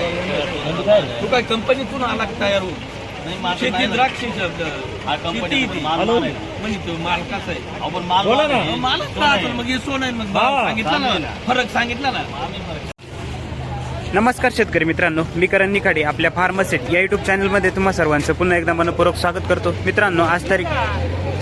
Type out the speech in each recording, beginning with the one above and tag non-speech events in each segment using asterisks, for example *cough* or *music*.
तू काय कंपनीतून आला का तयार होऊन नाही शेती नाही ना. द्राक्ष हा, कंपनी माल माल आहे. म्हणजे तो माल कसा आहे आपण माल बोला माल ना. आहे. मालच सोनं का आहे. असेल मग हे सोन आहे मग हा, सांगितलं ना फरक सांगितला ना आम्ही फरक. नमस्कार शेतकरी मित्रांनो मी करण निखाडे आपल्या फार्मसेट या युट्यूब चॅनलमध्ये तुम्हा सर्वांचं पुन्हा एकदा मनपूर्वक स्वागत करतो मित्रांनो आज तारीख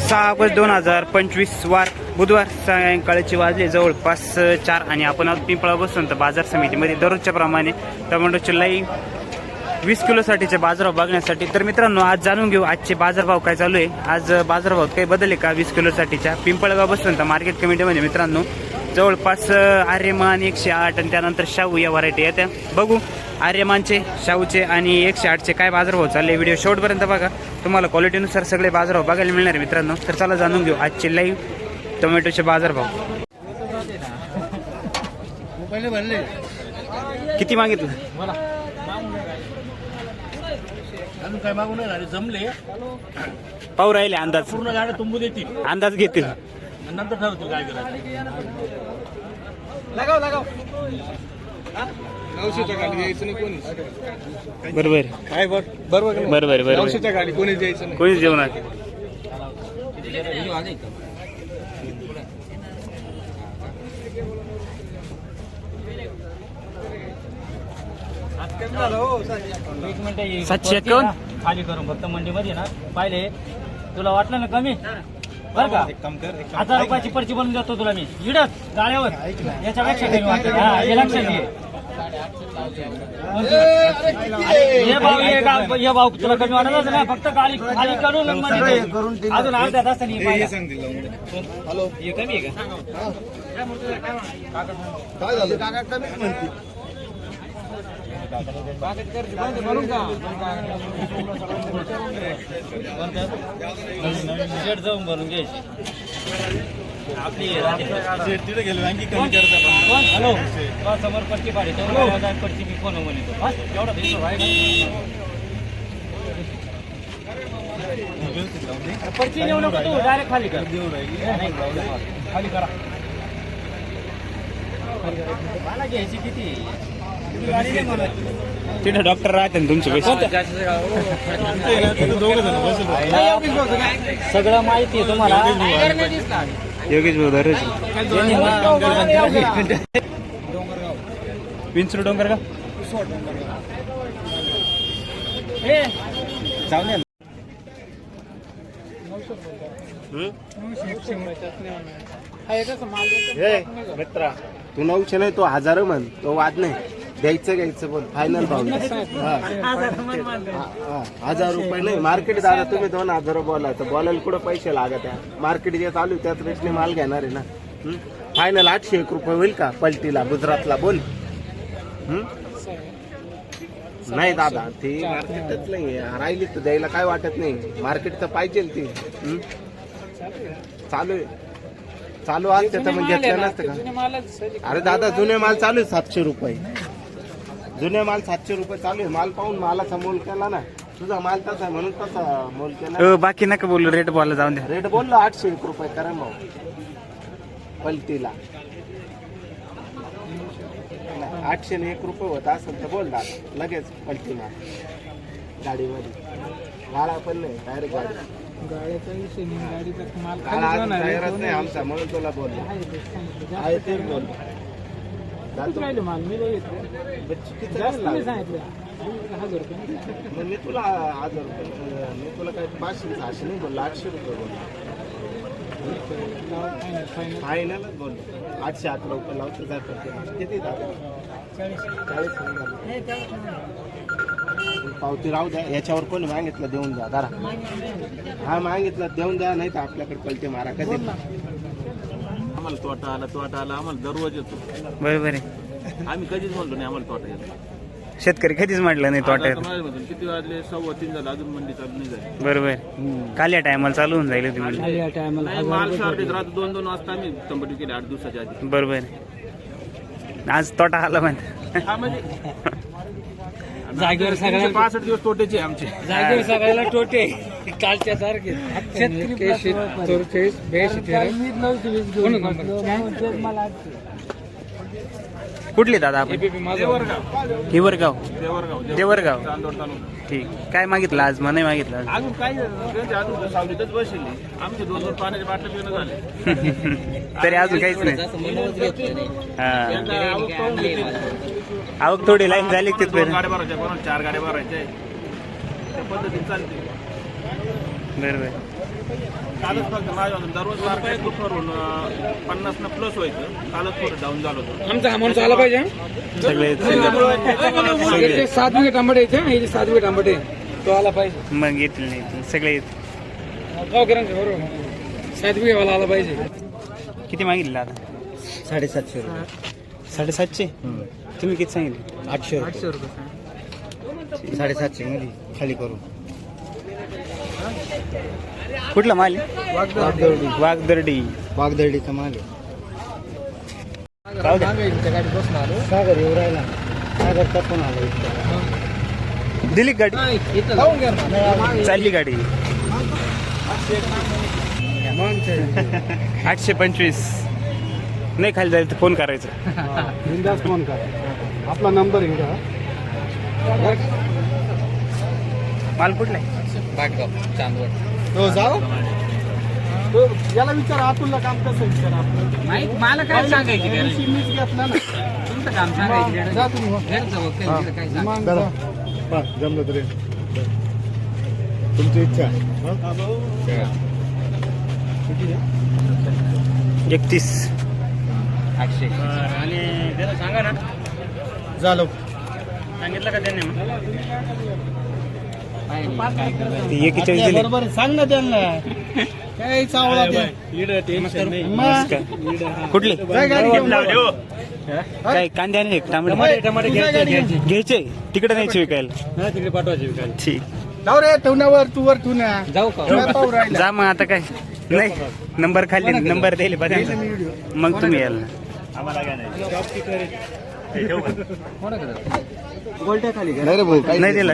सहा ऑगस्ट दोन हजार पंचवीस वार बुधवार सायंकाळची वाजले जवळपास चार आणि आपण आज पिंपळा बसून तर बाजार समितीमध्ये. दररोजच्या प्रमाणे टोमॅटोचे लाईव्ह वीस किलोसाठीचे बाजारभाव बघण्यासाठी. तर मित्रांनो आज जाणून घेऊ आजचे बाजारभाव काय चालू आहे. आज बाजारभाव काही बदलले का वीस किलोसाठीच्या? पिंपळगाव बसून तर मार्केट कमिटीमध्ये मित्रांनो जवळपास आर्यमान एकशे आठ आणि त्यानंतर शाहू या व्हरायटी येत्या बघू आर्यमानचे शाहूचे आणि एकशे आठचे काय बाजारभाव चालले व्हिडिओ शेवटपर्यंत बघा. तुम्हाला क्वालिटीनुसार सगळे बाजारभाव बघायला मिळणार मित्रांनो. तर चला जाणून घेऊ आजचे लाईव्ह टोमॅटोचे बाजारभाव किती मागितलं? अजून काय मागून नाही राहिले जमले पाहू राहिले अंदाज. पूर्ण गाड्या तुंबू देतील अंदाज घेतील. आणि नंतर ठरवतील काय करायचं नऊशेच्या खाली द्यायचं नाही कोणीच बरोबर काय बघ बरोबर? बरोबर बरोबर नऊशेच्या खाली कोणीच द्यायचं नाही. कोणीच जेवणार एक मिनिट ये. सातशे वरती ना, एकावन्न? खाली करून फक्त मंडीमध्ये ना. पाहिले. तुला वाटलं ना कमी? बरं का? एक काम कर एक काम हजार रुपयाची पर्ची बनवून देतो तुला मी. इडच गाड्यावर. याच्यापेक्षा कमी वाटत हा, हे लक्षात घे. हे भाव हे हे भाव तुला कमी वाटत ना? फक्त गाडी खाली करून मध्ये दे. अजून अर्ध्या तासाने हे पाहिलं. हे कमी आहे का? काय झालं? काका कमीच म्हणते. शेड जाऊन भरून घ्यायची आपली तिथे गेलो आणखी हॅलो समोर पट्टी पाडी पट्टी मी कोण म्हणतो एवढा दिसतो नेऊ नको तू डायरेक्ट खाली कर. देऊ खाली करा. मला घ्यायची किती? तिथे डॉक्टर राहते ना तुमचे पैसे सगळं माहिती आहे तुम्हाला. योगेश भाऊ दररोज. विंचरू डोंगर का मित्रा तू नऊशे नाही तो हजार म्हण. तो वाद नाही. द्यायचं घ्यायचं बोल. फायनल *laughs* भाव हजार रुपये नाही मार्केट दादा तुम्ही दोन हजार बोला. तर बोलायला कुठं पैसे लागत आहे? मार्केट जे चालू त्याच रेटने माल घेणार आहे ना? फायनल आठशे एक रुपये होईल का पलटीला गुजरातला? बोल. हम्म? नाही दादा ती मार्केटच नाही राहिली तर द्यायला काय वाटत नाही. मार्केट तर पाहिजे ती? चालू आहे. चालू असते तर मग घेतलं नसतं का? अरे दादा जुने माल चालू आहे सातशे रुपये. जुने माल सातशे रुपये चालू आहे. माल पाहून मालाचा मोल केला ना. तुझा माल तसा आहे म्हणून तसा मोल केला. अ, बाकी नका बोलू. रेट बोला जाऊन द्या. रेट बोललो आठशे एक रुपये करा भाऊ पलटीला. नाही, आठशे ने एक रुपये होत असेल तर बोल दादा लगेच पलटी मार गाडीमध्ये. गाळा पण नाही डायरेक्ट गाडी. गाळा अजून तयारच नाही आमचा म्हणून तुला बोललो. आहे किती लागले? मग? मी तुला हजार रुपये मी तुला काय पाचशे सहाशे नाही बोललो आठशे रुपये बोललो. फायनलच बोललो. आठशे अकरा रुपये लावतो जातो किती दादा चाळीस. पावती राहू द्या याच्यावर कोणी मागितलं देऊन द्या दारा. हा मागितलं देऊन द्या नाही तर आपल्याकडे पलटे मारा कधी? आम्हाला तोटा आला तोटा आला आम्हाला दररोज येतो. बरोबर आहे. आम्ही कधीच म्हणलो नाही आम्हाला तोटा येतो. शेतकरी कधीच म्हटलं नाही आता तोट्यात तुम्हाला म्हणतो, किती वाजले? सव्वा तीन झालं अजून मंडी चालू नाही झाली. बरोबर काल या टायमाला चालू होऊन जाईल तुम्ही नाही माल शॉर्टेज दोन दोन वाजता आम्ही तंबाटी केली आठ दिवसाच्या आधी. बरोबर. आज तोटा आला म्हणते. हा म्हणजे जागेवर सगळ्या पासष्ट दिवस तोट्याचे आहे आमचे. जागेवर सगळ्याला टोटे कालच्या सारखे कुठले दादा आपण? हिवरगाव देवरगाव. ठीक. काय मागितलं आज? मग नाही मागितलं आज? अजून काही त्यांचे अजून सावलीतच बसले. आमचे दोन दोन पाण्याचे बाटले पिणं झाले. *laughs* तरी अजून काहीच नाही. हा. आवक थोडी लाईन झाली दोन तिथपर्यंत गाड्या भरायच्या कोणाला चार गाड्या भरायच्या त्या पद्धतीने चालते बरोबर कालच फक्त माझ्या दररोज मार्केट करून पन्नास न प्लस व्हायचं. कालच थोडं डाऊन झालं होतं. आमचा अमाऊंट आला पाहिजे सगळे याचे सात बिघे टमाटे याचे याचे सात बिघे टमाटे तो आला पाहिजे. मग येतील नाही येतील. सगळे येतील. गावकऱ्यांचे बरोबर सात बिघे वाला आला पाहिजे. किती मागितलं दादा साडेसातशे रुपये. साडेसातशे? तुम्ही किती सांगितले? आठशे रुपये. साडेसातशे मध्ये खाली करून. कुठला माल? आहे? वागदर्डी. वाघदर्डी वागदर्डीचा माल आहे. राहू द्या. सागर येऊ राहिला. सागर तपून आलो इतकं दिली का गाडी? चालली गाडी. आठशे पंचवीस. नाही खाली जायचं तर फोन करायचं. बिंदास फोन करा. आपला नंबर माल कुठला आहे? हो जाऊ? तो याला विचार अतुलला काम कसं विचार आपलं? मला काय सांगायची मीच घेतला ना. तुमचं काम सांगायचं जा तुम्ही हो. मग जा. जमलं तरी. तुमची इच्छा एकतीस. आणि त्याला सांगा ना. झालो सांगितलं का त्यांनी ती दिली बरोबर आहे. सांग ना त्यांना. काय चावला ते? कुठले? काय गाडी घेऊन जा. काय कांदे आणि टमाटे? टमाटे घ्यायचे. घ्यायचे. तिकडे न्यायचे विकायला. तिकडे पाठवायची काय ठीक. जाऊ रे ठेवण्यावर तू वर ठेवण्या. जाऊ का? काय पाहू राहिला? जा मग आता काय? नाही नंबर खाली नंबर द्यायला पाहिजे मग तुम्ही याल नाही काही नाही दिलं.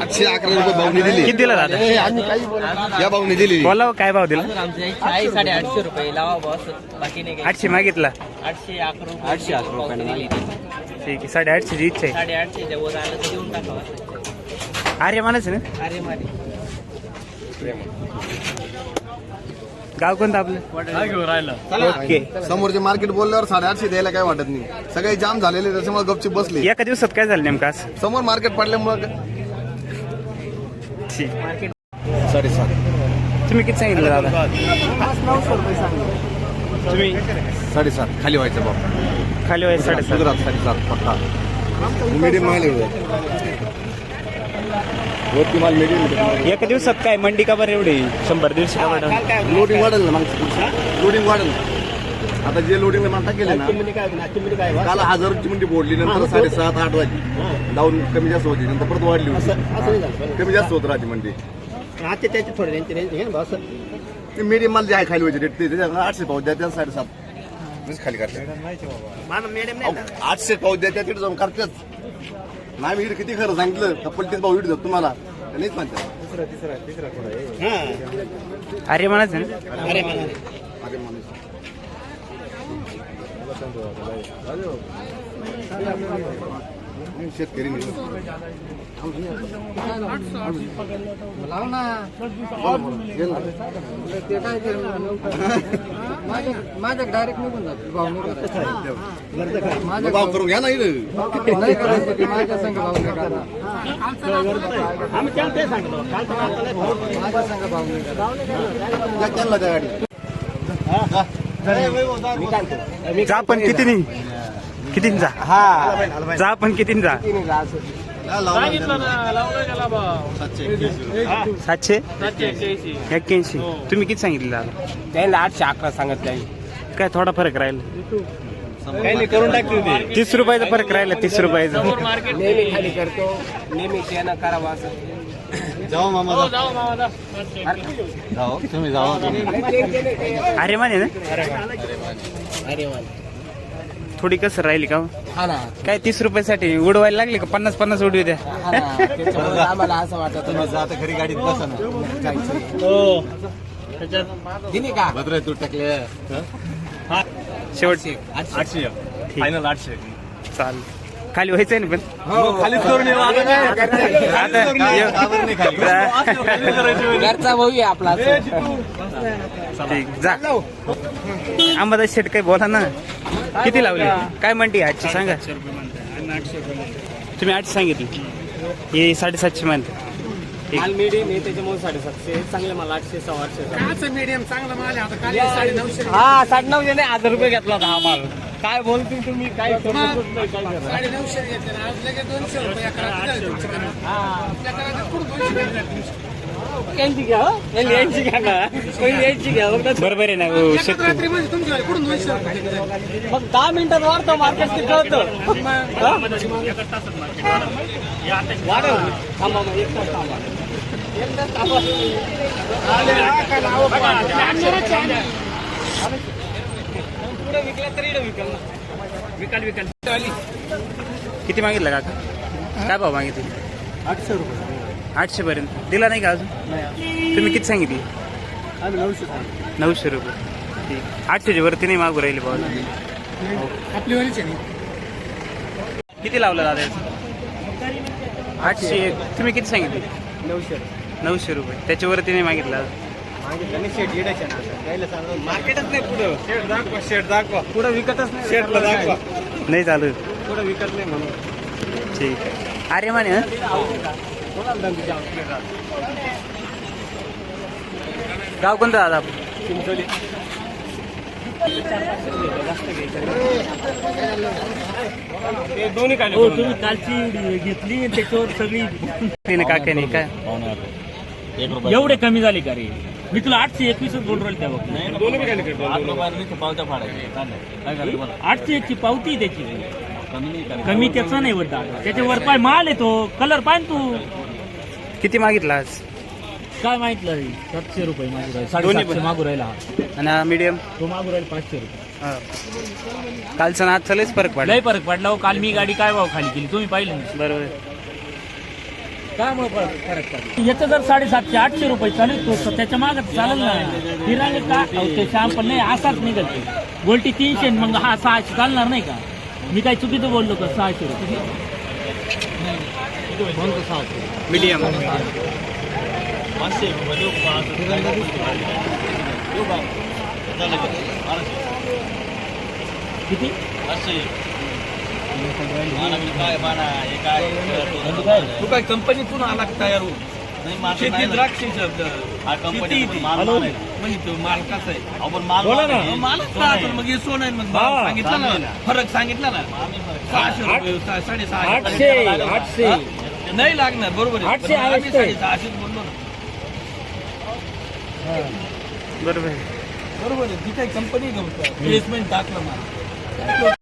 आठशे अकरा रुपये भावनी दिली. किती दिला दादा? ए, आम्ही काही बोलत- या भावनी दिली. बोला हो, काय भाव दिला? आहे साडेआठशे रुपये. लावा बॉस बाकी नाही काही. आठशे मागितला. आठशे अकरा रुपये. आठशे अकरा रुपये ठीक आहे साडेआठशेची इच्छा आहे. साडेआठशे च्या वर आलं तर देऊन टाकावं अरे म्हणायचं ना? अरे मारे गाव कोणतं आपलं? ओके. समोरचे मार्केट बोलल्यावर साडेआठशे द्यायला काय वाटत नाही. सगळे जाम झालेले त्याच्यामुळे गपचीप बसले. एका दिवसात काय झालं नेमकं समोर मार्केट पडल्यामुळे ठीक. साडेसात तुम्ही किती सांगितलं दादा? तुम्ही? साडेसात खाली व्हायचं बाबा. खाली व्हायचं साडेसात साडेसात पक्का. मीडियम माल आहे. वरती माल मीडियम एका दिवसात काय? मंडी का बरं एवढी? शंभर दीडशे का बरं? लोडिंग वाढेल ना मागच्या लोडिंग वाढेल. आता जे लोडिंग मागता केले ना काल हजारची मंडी बोडली नंतर साडेसात आठ वाजली. डाऊन कमी जास्त होती नंतर परत वाढली होती. कमी जास्त होत राहते मंडी. ते मीडियम माल जे आहे खाली व्हायचे रेट ते त्याच्या आठशे पाऊस द्या त्या साडेसात. खाली करतात. आठशे पाऊस द्या त्या तिथे जाऊन करतात. नाही मी किती खरं सांगितलं? कपल भाऊ इकडे तुम्हाला. नाहीच म्हणतात अरे म्हणायचं ना? अरे माणूस शेतकरी नाही. *laughs* माझ्या डायरेक्ट निघून जातो. भाव मग भाव करून घ्या नाही करायचं माझ्या संघ भाव नाही करणार. माझ्या संघ भाव नाही द्या त्यांना त्या गाडी जा पण किती नाही किती जा जा पण किती जा. सातशे एक्क्याऐंशी एक्क्याऐंशी. तुम्ही किती सांगितलं दादा? त्यांना आठशे अकरा सांगत नाही. काय थोडा फरक राहिला? काही नाही करून टाकतील ते तीस रुपयाचा फरक राहिला तीस रुपयाचा. नेहमी खाली करतो. नेहमी त्यानं करावं असं. जाऊ मामा हो जाऊ तुम्ही जाऊ अरे माने ना. अरे वा थोडी कसं राहिली का हो? हा ना. काय तीस रुपयासाठी उडवायला लागली का? पन्नास पन्नास उडवी द्या. हा ना. त्याच्यामुळे आम्हाला असं वाटत आता घरी गाडीत बसा ना. हो. त्याच्यात दिली का? भद्र तू टाकले. शेवट. आठशे फायनल आठशे चाल. खाली व्हायचंय ना पण. खालीच करून येऊ आता आता घरचा भाऊ आहे आपला. ठीक जा. अंबादास शेट काही बोला ना. किती लावले? काय म्हणते आठशे सांगा तुम्ही आठशे सांगितले. हे साडेसातशे म्हणते माल मीडियम आहे त्याच्यामुळे साडेसातशे. चांगले माल आठशे सव्वा आठशे मीडियम चांगला माल आहे. आता साडे नऊशे हा साडे नऊशे नाही हजार रुपये घेतला होता हा माल. काय बोलतील तुम्ही? काय साडे नऊशे घेतले आज लगेच दोनशे रुपये यांची घ्या हो. यांनी यांची घ्या ना. पहिली यांची घ्या मग नंतर- बरोबर आहे ना हो, शेतकरी मग दहा मिनिटात वाढतो मार्केट किती होतं हा? वाढव. थांबा मग एक तास थांबा. एक तास थांबा पुढे विकला तरी इकडे विकल ना. विकाल विकाल. किती मागितलं काका? काय भाव मागितले? आठशे रुपये. आठशे पर्यंत. दिला नाही का अजून? तुम्ही किती सांगितले? आम्ही नऊशे नऊशे रुपये. ठीक. आठशेच्या वरती नाही मागू राहिले भाऊ आपली किती लावलं दादा याचं? आठशे एक. तुम्ही किती सांगितले? नऊशे. नऊशे रुपये. त्याच्यावरती नाही मागितलं अजून. मार्केटच नाही पुढं. शेट दाखवा शेट दाखवा. पुढं विकतच नाही. शेटला दाखवा. नाही. चालू. पुढं विकत नाही म्हणून. ठीक. आहे अरे म्हणे हं? गाव कोणतं दादा? चिंचोली. दोन्ही हो तुम्ही कालची घेतली त्याच्यावर सगळी काकाने काय? एवढे कमी झाले का रे? मी तुला आठशे एकवीसच बोल राहिले त्या आठशे एकची पावती त्याची. कमी त्याचा नाही होता त्याच्यावर पाय माल येतो कलर पाय तू. किती मागितलं आज? काय माहितलं हे? सातशे रुपये मागू राहिले. दोन्ही साडेसातशे पण. मागू राहिला हा. आणि मीडियम तो मागू राहील पाचशे रुपये. कालचा ना आजचा लयच फरक पडला. लय फरक पडला हो. काल मी गाडी काय भाव खाली केली? तुम्ही पाहिलं ना. बरोबर. काय मग फरक फरक पडला. याचं जर साडेसातशे आठशे रुपये चालेल तो तर त्याच्या मागत चालेल ना. हिराने का? अहो, ते श्याम पण नाही असाच निघत ते गोल्टी तीनशे आणि मग हा सहाशे चालणार नाही का? मी काय चुकीचं बोललो का? सहाशे रुपये. मीडियम किती? तू काय कंपनीतून आला तयार होऊन? शेती द्राक्षीचं शेती ती. म्हणजे आहे. अहो, मालच असेल? मग हे सोनं आहे. मग सांगितलं ना. फरक सांगितला ना. सहाशे रुपये सा- साडेसहाशे. आठशे आठशे? नाही लागणार बरोबर आहे. आठशे पण आम्ही बोललो ना. बरोबर आहे. बरोबर आहे. ती काही कंपनी प्लेसमेंट टाकलं ना